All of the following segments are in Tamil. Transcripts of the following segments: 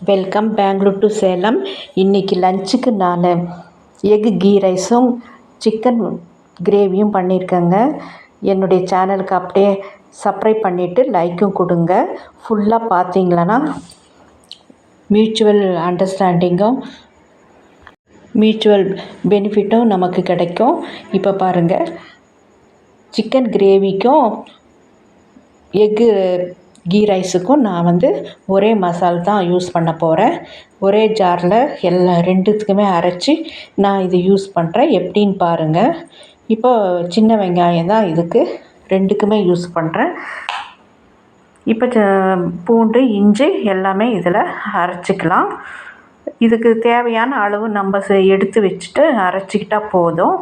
வெல்கம் பெங்களூர் டு சேலம் இன்றைக்கி லஞ்சுக்கு நான் எக் கீ ரைஸும் சிக்கன் கிரேவியும் பண்ணியிருக்கேங்க என்னுடைய சேனலுக்கு அப்படியே சப்ஸ்கிரைப் பண்ணிவிட்டு லைக்கும் கொடுங்க. ஃபுல்லாக பார்த்தீங்களன்னா மியூச்சுவல் அண்டர்ஸ்டாண்டிங்கும் மியூச்சுவல் பெனிஃபிட்டும் நமக்கு கிடைக்கும். இப்போ பாருங்கள் சிக்கன் கிரேவிக்கும் எக்கு கீ ரைஸுக்கும் நான் வந்து ஒரே மசால் தான் யூஸ் பண்ண போகிறேன் ஒரே ஜாரில் எல்லா ரெண்டுத்துக்குமே அரைச்சி நான் இது யூஸ் பண்ணுறேன் எப்படின்னு பாருங்கள் இப்போ சின்ன வெங்காயம் தான் இதுக்கு ரெண்டுக்குமே யூஸ் பண்ணுறேன் இப்போ பூண்டு இஞ்சி எல்லாமே இதில் அரைச்சிக்கலாம். இதுக்கு தேவையான அளவு நம்ம எடுத்து வச்சுட்டு அரைச்சிக்கிட்டா போதும்.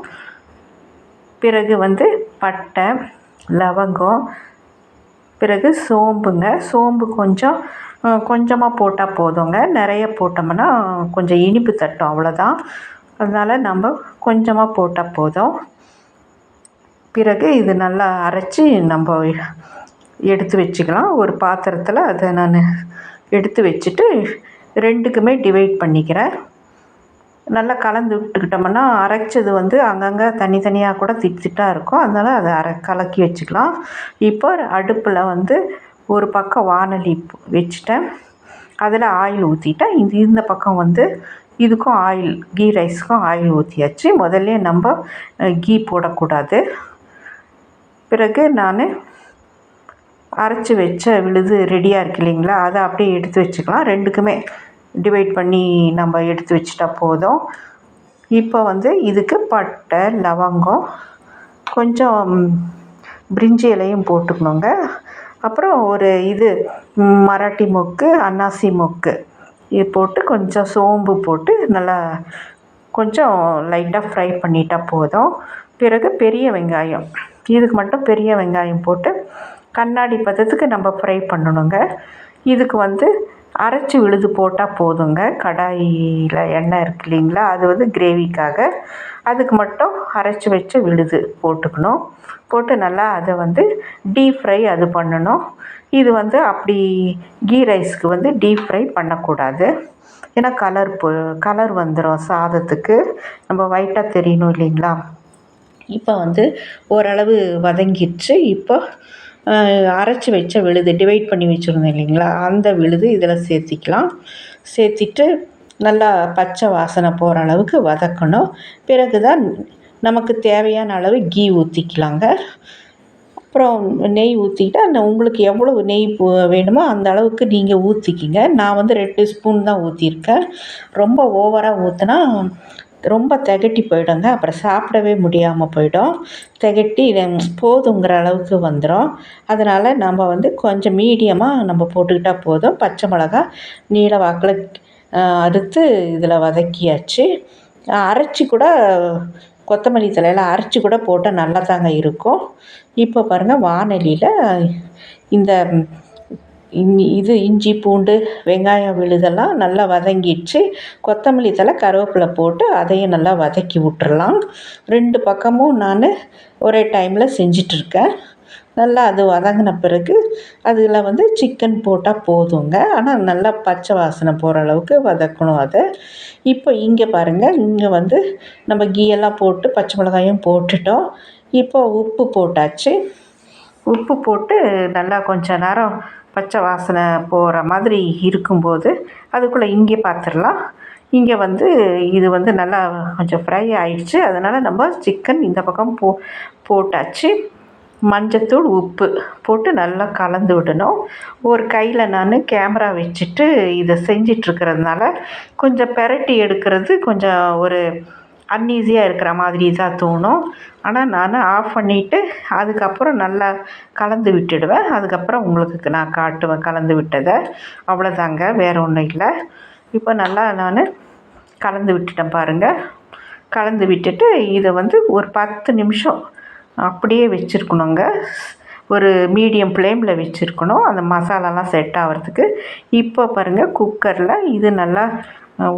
பிறகு வந்து பட்டை லவங்கம் பிறகு சோம்புங்க. சோம்பு கொஞ்சம் கொஞ்சமாக போட்டால் போதுங்க. நிறைய போட்டோம்னா கொஞ்சம் இனிப்பு தட்டும் அவ்வளோதான். அதனால் நம்ம கொஞ்சமாக போட்டால் போதும். பிறகு இது நல்லா அரைச்சி நம்ம எடுத்து வச்சுக்கலாம். ஒரு பாத்திரத்தில் அதை நான் எடுத்து வச்சுட்டு ரெண்டுக்குமே டிவைட் பண்ணிக்கிறேன். நல்லா கலந்து விட்டுக்கிட்டோம்னா அரைச்சது வந்து அங்கங்கே தனித்தனியாக கூட திட்டு திட்டாக இருக்கும். அதனால் அதை அரை கலக்கி வச்சுக்கலாம். இப்போ அடுப்பில் வந்து ஒரு பக்கம் வானொலி வச்சுட்டேன். அதில் ஆயில் ஊற்றிட்டேன் இந்த இந்த பக்கம் வந்து இதுக்கும் ஆயில் கீ ரைஸுக்கும் ஆயில் ஊற்றியாச்சு முதல்ல நம்ம கீ போடக்கூடாது. பிறகு நான் அரைச்சி வச்ச விழுது ரெடியாக இருக்கு இல்லைங்களா? அதை அப்படியே எடுத்து வச்சுக்கலாம். ரெண்டுக்குமே டிவைட் பண்ணி நம்ம எடுத்து வச்சிட்டா போதும். இப்போ வந்து இதுக்கு பட்டை லவங்கம் கொஞ்சம் பிரிஞ்சி இலையும் போட்டுக்கணுங்க. அப்புறம் ஒரு இது மராட்டி மொக்கு அன்னாசி மொக்கு. இது போட்டு கொஞ்சம் சோம்பு போட்டு நல்லா கொஞ்சம் லைட்டாக ஃப்ரை பண்ணிட்டால் போதும். பிறகு பெரிய வெங்காயம். இதுக்கு மட்டும் பெரிய வெங்காயம் போட்டு கண்ணாடி பதத்துக்கு நம்ம ஃப்ரை பண்ணணுங்க. இதுக்கு வந்து அரைச்சி விழுது போட்டால் போதுங்க. கடாயில் எண்ணெய் இருக்கு இல்லைங்களா? அது வந்து கிரேவிக்காக. அதுக்கு மட்டும் அரைச்சி வச்ச விழுது போட்டுக்கணும். போட்டு நல்லா அதை வந்து டீப் ஃப்ரை அது பண்ணணும். இது வந்து அப்படி கீ ரைஸ்க்கு வந்து டீப் ஃப்ரை பண்ணக்கூடாது. ஏன்னா கலர் போ கலர் வந்துடும் சாதத்துக்கு. நம்ம ஒயிட்டாக தெரியணும் இல்லைங்களா? இப்போ வந்து ஓரளவு வதங்கிடுச்சு. இப்போ அரைச்சி வச்ச விழுது டிவைட் பண்ணி வச்சுருந்தோம் இல்லைங்களா? அந்த விழுது இதில் சேர்த்திக்கலாம். சேர்த்திட்டு நல்லா பச்சை வாசனை போகிற அளவுக்கு வதக்கணும். பிறகு தான் நமக்கு தேவையான அளவு கீ ஊற்றிக்கலாங்க அப்புறம் நெய் ஊற்றிக்கிட்டு அந்த உங்களுக்கு எவ்வளவு நெய் வேணுமோ அந்த அளவுக்கு நீங்கள் ஊற்றிக்கிங்க நான் வந்து ரெண்டு ஸ்பூன் தான் ஊற்றிருக்கேன் ரொம்ப ஓவராக ஊற்றினா ரொம்ப திகட்டி போயிடுங்க. அப்புறம் சாப்பிடவே முடியாமல் போயிடும். திகட்டி போதுங்கிற அளவுக்கு வந்துடும் அதனால் நம்ம வந்து கொஞ்சம் மீடியமாக நம்ம போட்டுக்கிட்டால் போதும். பச்சை மிளகா நீல வாக்கில் அறுத்து இதில் வதக்கியாச்சு. அரைச்சி கூட கொத்தமல்லி தலையில் அரைச்சி கூட போட்டால் நல்லா தாங்க இருக்கும். இப்போ பாருங்கள் வானொலியில் இந்த இது இஞ்சி பூண்டு வெங்காயம் விழுதெல்லாம் நல்லா வதங்கிடுச்சு. கொத்தமல்லி தழை கருவேப்பிலை போட்டு அதையும் நல்லா வதக்கி விட்டுறலாம். ரெண்டு பக்கமும் நான் ஒரே டைமில் செஞ்சிட்ருக்கேன். நல்லா அது வதங்கின பிறகு அதில் வந்து சிக்கன் போட்டால் போதுங்க. ஆனால் நல்லா பச்சை வாசனை போகிற அளவுக்கு வதக்கணும் அதை. இப்போ இங்கே பாருங்கள் இங்கே வந்து நம்ம கீயெல்லாம் போட்டு பச்சை மிளகாயும் போட்டுட்டோம். இப்போ உப்பு போட்டாச்சு. உப்பு போட்டு நல்லா கொஞ்ச நேரம் பச்சை வாசனை போகிற மாதிரி இருக்கும்போது அதுக்குள்ளே இங்கே பார்த்துடலாம். இங்கே வந்து இது வந்து நல்லா கொஞ்சம் ஃப்ரை ஆயிடுச்சு. அதனால் நம்ம சிக்கன் இந்த பக்கம் போ போட்டாச்சு. மஞ்சத்தூள் உப்பு போட்டு நல்லா கலந்து விடணும். ஒரு கையில் நான் கேமரா வச்சுட்டு இதை செஞ்சிட்ருக்கிறதுனால கொஞ்சம் பெரட்டி எடுக்கிறது கொஞ்சம் ஒரு அன்ஈஸியாக இருக்கிற மாதிரி தான் தோணும். ஆனால் நான் ஆஃப் பண்ணிவிட்டு அதுக்கப்புறம் நல்லா கலந்து விட்டுடுவேன். அதுக்கப்புறம் உங்களுக்கு நான் காட்டுவேன் கலந்து விட்டதை. அவ்வளோதாங்க வேறு ஒன்றும் இல்லை. இப்போ நல்லா நான் கலந்து விட்டுட்டேன் பாருங்கள் கலந்து விட்டுட்டு இதை வந்து ஒரு பத்து நிமிஷம் அப்படியே வச்சுருக்கணுங்க. ஒரு மீடியம் ஃப்ளேமில் வச்சுருக்கணும். அந்த மசாலாலாம் செட் ஆகிறதுக்கு இப்போ பாருங்கள் குக்கரில் இது நல்லா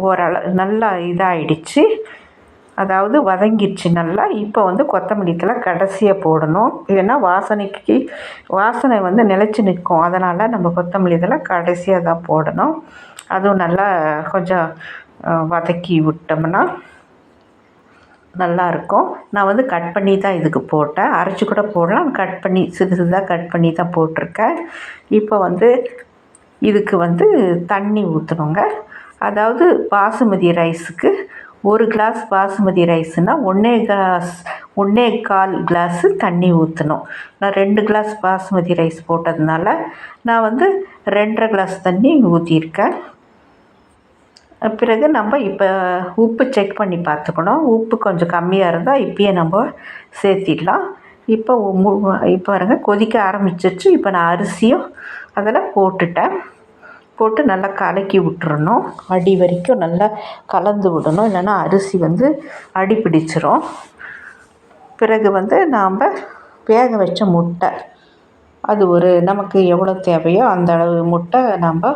ஓரளவு நல்லா இதாகிடுச்சு அதாவது வதங்கிடுச்சு நல்லா. இப்போ வந்து கொத்தமல்லி தழை கடைசியாக போடணும். இல்லைன்னா வாசனைக்கு வாசனை வந்து நிலச்சி நிற்கும். அதனால் நம்ம கொத்தமல்லி தழை கடைசியாக தான் போடணும். அதுவும் நல்லா கொஞ்சம் வதக்கி விட்டோம்னா நல்லாயிருக்கும் நான் வந்து கட் பண்ணி தான் இதுக்கு போட்டேன். அரைச்சி கூட போடலாம். கட் பண்ணி சிறு சிறுதாக கட் பண்ணி தான் போட்டிருக்கேன். இப்போ வந்து இதுக்கு வந்து தண்ணி ஊற்றணுங்க அதாவது பாசுமதி ரைஸுக்கு ஒரு கிளாஸ் பாசுமதி ரைஸ்னால் ஒன்றே கிளாஸ் ஒன்றே கால் கிளாஸு தண்ணி ஊற்றணும் நான் ரெண்டு கிளாஸ் பாசுமதி ரைஸ் போட்டதுனால நான் வந்து ரெண்டரை கிளாஸ் தண்ணி ஊற்றியிருக்கேன் பிறகு நம்ம இப்போ உப்பு செக் பண்ணி பார்த்துக்கணும். உப்பு கொஞ்சம் கம்மியாக இருந்தால் இப்பயே நம்ம சேர்த்திடலாம். இப்போ இப்போ பாருங்கள் கொதிக்க ஆரம்பிச்சிருச்சு. இப்போ நான் அரிசியும் அதில் போட்டுட்டேன். போட்டு நல்லா கலக்கி விட்டுறணும். அடி வரைக்கும் நல்லா கலந்து விடணும். இல்லைன்னா அரிசி வந்து அடி பிடிச்சிரும். பிறகு வந்து நாம் வேக வச்ச முட்டை. அது ஒரு நமக்கு எவ்வளோ தேவையோ அந்த அளவு முட்டை நம்ம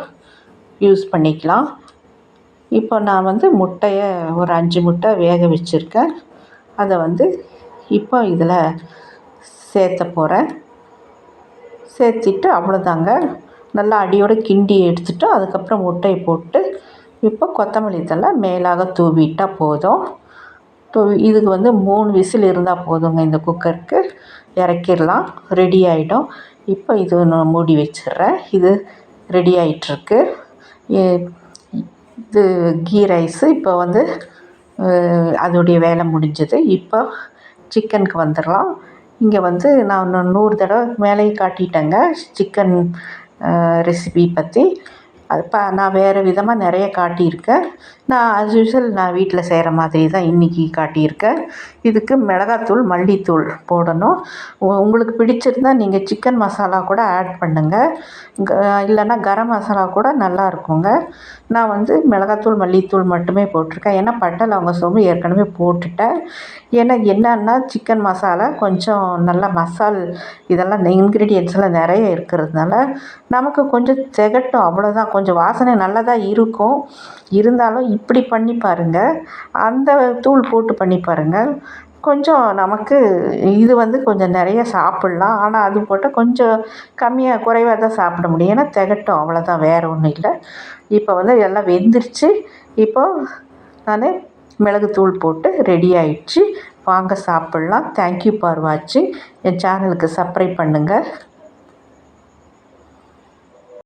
யூஸ் பண்ணிக்கலாம். இப்போ நான் வந்து முட்டையை ஒரு அஞ்சு முட்டை வேக வச்சுருக்கேன். அதை வந்து இப்போ இதில் சேர்த்த போகிறேன் சேர்த்திட்டு அவ்வளோதாங்க. நல்லா அடியோடு கிண்டி எடுத்துட்டு அதுக்கப்புறம் முட்டையை போட்டு இப்போ கொத்தமல்லி தழை மேலாக தூவிட்டால் போதும். தூவி இதுக்கு வந்து மூணு விசில் இருந்தால் போதுங்க இந்த குக்கருக்கு. இறக்கிடலாம். ரெடி ஆகிடும் இப்போ இது நான் மூடி வச்சிடுறேன். இது ரெடி ஆகிட்டுருக்கு இது கீ ரைஸு. இப்போ வந்து அதோடைய வேலை முடிஞ்சது. இப்போ சிக்கனுக்கு வந்துடலாம். இங்கே வந்து நான் நூறு தடவை மேலேயே காட்டிட்டேங்க. சிக்கன் ரெசிபி பற்றி அது ப நான் வேறு விதமாக நிறைய காட்டியிருக்கேன். நான் ஆஸ் யூஸ்வல் நான் வீட்டில் செய்கிற மாதிரி தான் இன்றைக்கி காட்டியிருக்கேன். இதுக்கு மிளகாத்தூள் மல்லித்தூள் போடணும். உங்களுக்கு பிடிச்சிருந்தால் நீங்கள் சிக்கன் மசாலா கூட ஆட் பண்ணுங்கள் இல்லைன்னா கரம் மசாலா கூட நல்லா இருக்குங்க. நான் வந்து மிளகாத்தூள் மல்லித்தூள் மட்டுமே போட்டிருக்கேன். ஏன்னா பட்டை லவங்க சோம்பு ஏற்கனவே போட்டுட்டேன். ஏன்னா என்னன்னா சிக்கன் மசாலா கொஞ்சம் நல்லா மசால் இதெல்லாம் இன்க்ரீடியன்ஸ்லாம் நிறைய இருக்கிறதுனால நமக்கு கொஞ்சம் திகட்டும் அவ்வளோதான் கொஞ்சம் வாசனை நல்லதாக இருக்கும். இருந்தாலும் இப்படி பண்ணி பாருங்கள் அந்த தூள் போட்டு பண்ணி பாருங்கள் கொஞ்சம் நமக்கு இது வந்து கொஞ்சம் நிறைய சாப்பிட்லாம். ஆனால் அது போட்டால் கொஞ்சம் கம்மியாக குறைவாக தான் சாப்பிட முடியும். ஏன்னா திகட்டும். அவ்வளோதான் வேறு ஒன்றும் இல்லை. இப்போ வந்து எல்லாம் வெந்துருச்சு. இப்போது நான் மிளகுத்தூள் போட்டு ரெடி ஆயிடுச்சு. வாங்க சாப்பிட்லாம். தேங்க்யூ ஃபார் வாட்சிங் என் சேனலுக்கு சப்ஸ்கிரைப் பண்ணுங்கள்